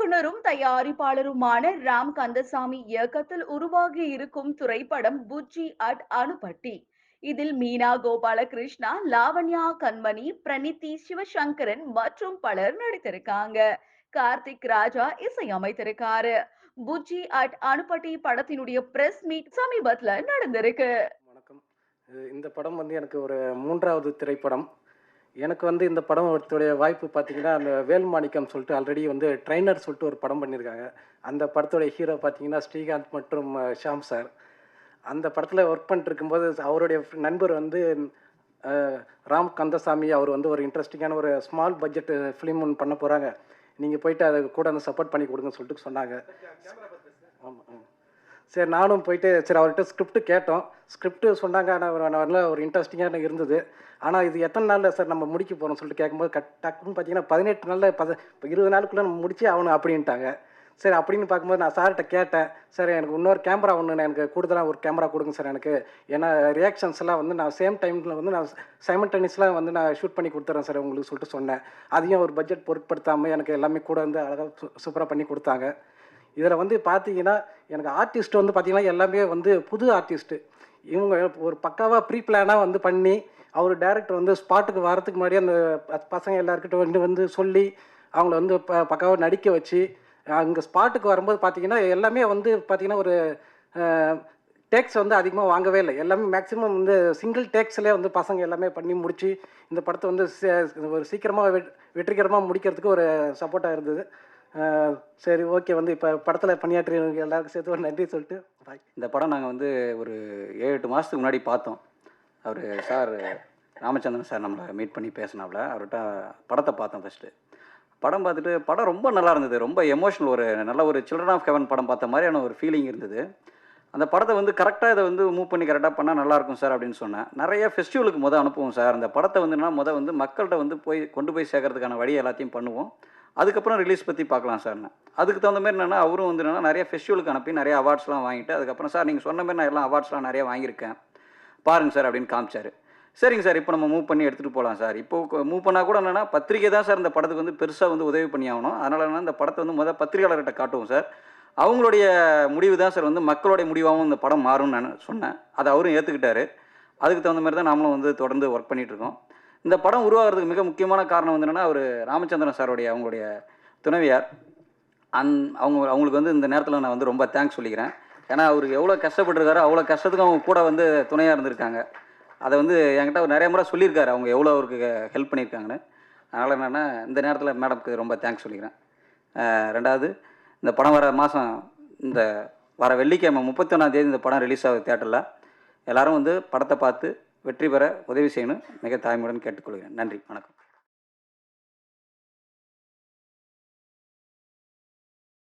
இயக்குனரும் தயாரிப்பாளருமான ராம் கந்தசாமி இயக்கத்தில் உருவாகி இருக்கும் திரைப்படம் புஜ்ஜி அட் அணுபட்டி. இதில் மீனா கோபாலகிருஷ்ணா லாவண்யா கண்மணி பிரணித்தி சிவசங்கரன் மற்றும் பலர் நடித்திருக்காங்க. கார்த்திக் ராஜா இசையமைத்திருக்காரு. புஜ்ஜி அட் அணுபட்டி படத்தினுடைய பிரஸ் மீட் சமீபத்துல நடந்திருக்கு. வணக்கம். இந்த படம் வந்து எனக்கு ஒரு மூன்றாவது திரைப்படம். எனக்கு வந்து இந்த படம் ஒருத்தருடைய வாய்ப்பு பார்த்தீங்கன்னா அந்த வேல்மாணிக்கம் சொல்லிட்டு ஆல்ரெடி வந்து ட்ரைனர் சொல்லிட்டு ஒரு படம் பண்ணியிருக்காங்க. அந்த படத்துடைய ஹீரோ பார்த்தீங்கன்னா ஸ்ரீகாந்த் மற்றும் ஷாம் சார். அந்த படத்தில் ஒர்க் பண்ணிட்டு இருக்கும்போது அவருடைய நண்பர் வந்து ராம் கந்தசாமி அவர் வந்து ஒரு இன்ட்ரெஸ்டிங்கான ஒரு ஸ்மால் பட்ஜெட் ஃபிலிம் ஒன்று பண்ண போகிறாங்க நீங்கள் போயிட்டு அதை கூட வந்து சப்போர்ட் பண்ணி கொடுங்கன்னு சொல்லிட்டு சொன்னாங்க. ஆமாம் ஆமாம் சரி நானும் போயிட்டு சரி அவர்கிட்ட ஸ்கிரிப்ட் கேட்டோம். ஸ்கிரிப்ட் சொன்னாங்க ஆனால் நல்ல ஒரு இன்ட்ரெஸ்டிங்காக இருந்தது. ஆனால் இது எத்தனை நாளில் சார் நம்ம முடிக்க போகிறோம் சொல்லிட்டு கேட்கும்போது கட் டக்குன்னு பார்த்தீங்கன்னா பதினெட்டு நாளில் பத இருபது நாளுக்குள்ளே நம்ம முடிச்சு ஆகணும் அப்படின்ட்டாங்க. சரி அப்படின்னு பார்க்கும்போது நான் சார்கிட்ட கேட்டேன். சார் எனக்கு இன்னொரு கேமரா ஒன்று எனக்கு கூடுதலாக ஒரு கேமரா கொடுங்க சார் எனக்கு. ஏன்னா ரியாக்ஷன்ஸ் எல்லாம் வந்து நான் சேம் டைமில் வந்து நான் சைமல்டேனியஸ்லாம் வந்து நான் ஷூட் பண்ணி கொடுத்துறேன் சார் உங்களுக்கு சொல்லிட்டு சொன்னேன். அதையும் ஒரு பட்ஜெட் பொருட்படுத்தாமல் எனக்கு எல்லாமே கூட வந்து அழகாக சூப்பராக பண்ணி கொடுத்தாங்க. இதில் வந்து பார்த்தீங்கன்னா எனக்கு ஆர்டிஸ்ட் வந்து பார்த்திங்கன்னா எல்லாமே வந்து புது ஆர்டிஸ்ட்டு இவங்க ஒரு பக்காவாக ப்ரீ பிளானாக வந்து பண்ணி அவர் டேரக்டர் வந்து ஸ்பாட்டுக்கு வரதுக்கு முன்னாடி அந்த பசங்க எல்லாருக்கிட்ட வந்து வந்து சொல்லி அவங்கள வந்து ப பக்காவாக நடிக்க வச்சு அங்கே ஸ்பாட்டுக்கு வரும்போது பார்த்திங்கன்னா எல்லாமே வந்து பார்த்திங்கன்னா ஒரு டேக்ஸ் வந்து அதிகமாக வாங்கவே இல்லை. எல்லாமே மேக்ஸிமம் வந்து சிங்கிள் டேக்ஸ்லேயே வந்து பசங்க எல்லாமே பண்ணி முடித்து இந்த படத்தை வந்து சே- ஒரு சீக்கிரமாக வெற்றிகரமாக முடிக்கிறதுக்கு ஒரு சப்போர்ட்டாக இருந்தது. சரி ஓகே. வந்து இப்போ படத்தில் பணியாற்றியவங்க எல்லாருக்கும் சேர்த்து ஒரு நன்றி சொல்லிட்டு பாய் இந்த படம் நாங்கள் வந்து ஒரு ஏழு எட்டு மாதத்துக்கு முன்னாடி பார்த்தோம். அவர் சார் ராமச்சந்திரன் சார் நம்மளை மீட் பண்ணி பேசினாப்புல அவர்கிட்ட படத்தை பார்த்தோம் ஃபஸ்ட்டு படம் பார்த்துட்டு படம் ரொம்ப நல்லா இருந்தது. ரொம்ப எமோஷனல் ஒரு நல்ல ஒரு சில்ட்ரன் ஆஃப் ஹெவன் படம் பார்த்த மாதிரியான ஒரு ஃபீலிங் இருந்தது. அந்த படத்தை வந்து கரெக்டாக இதை வந்து மூவ் பண்ணி கரெக்டாக பண்ணால் நல்லாயிருக்கும் சார் அப்படின்னு சொன்னேன். நிறைய ஃபெஸ்டிவலுக்கு மொதல் அனுப்புவோம் சார். அந்த படத்தை வந்துன்னா மொதல் வந்து மக்கள்கிட்ட வந்து போய் கொண்டு போய் சேர்க்கறதுக்கான வழி எல்லாத்தையும் பண்ணுவோம். அதுக்கப்புறம் ரிலீஸ் பற்றி பார்க்கலாம் சார்னு அதுக்கு தகுந்த மாதிரி என்னென்னா அவரும் வந்து என்னென்னா நிறைய ஃபெஸ்டிவலுக்கு அனுப்பி நிறைய அவார்ட்ஸ்லாம் வாங்கிட்டு அதுக்கப்புறம் சார் நீங்கள் சொன்ன மாதிரி நான் எல்லாம் அவார்ட்ஸ்லாம் நிறைய வாங்கியிருக்கேன். பாருங்கள் சார் அப்படின்னு காமிச்சார். சரிங்க சார் இப்போ நம்ம மூவ் பண்ணி எடுத்துகிட்டு போகலாம் சார் இப்போ மூவ் பண்ணால் கூட என்னென்னா பத்திரிக்கை தான் சார் இந்த படத்துக்கு வந்து பெருசாக வந்து உதவி பண்ணி ஆகணும். அதனால் என்ன இந்த படத்தை வந்து முதல் பத்திரிகையாளர்கிட்ட காட்டுவோம் சார் அவங்களுடைய முடிவு தான் சார் வந்து மக்களுடைய முடிவாகவும் இந்த படம் மாறும்னு நான் சொன்னேன். அதை அவரும் ஏற்றுக்கிட்டாரு அதுக்கு தகுந்த மாதிரி தான் நாமளும் வந்து தொடர்ந்து ஒர்க் பண்ணிகிட்ருக்கோம் இருக்கோம். இந்த படம் உருவாகிறதுக்கு மிக முக்கியமான காரணம் வந்து என்னென்னா அவர் ராமச்சந்திரன் சாருடைய அவங்களுடைய துணைவியார். அந் அவங்க அவங்களுக்கு வந்து இந்த நேரத்தில் நான் வந்து ரொம்ப தேங்க்ஸ் சொல்லிக்கிறேன். ஏன்னா அவர் எவ்வளோ கஷ்டப்பட்டுருக்காரோ அவ்வளோ கஷ்டத்துக்கும் அவங்க கூட வந்து துணையாக இருந்திருக்காங்க. அதை வந்து என்கிட்ட அவர் நிறைய முறை சொல்லியிருக்காரு. அவங்க எவ்வளோ அவருக்கு ஹெல்ப் பண்ணியிருக்காங்கன்னு. அதனால் என்னென்னா இந்த நேரத்தில் மேடம்க்கு ரொம்ப தேங்க்ஸ் சொல்லிக்கிறேன். ரெண்டாவது இந்த படம் வர மாதம் இந்த வர வெள்ளிக்கிழமை முப்பத்தொன்னாம் தேதி இந்த படம் ரிலீஸ் ஆகுது தேட்டரில் எல்லோரும் வந்து படத்தை பார்த்து வெற்றி பெற உதவி செய்யணும். மிக தாய்மையுடன் கேட்டுக்கொள்கிறேன். நன்றி. வணக்கம்.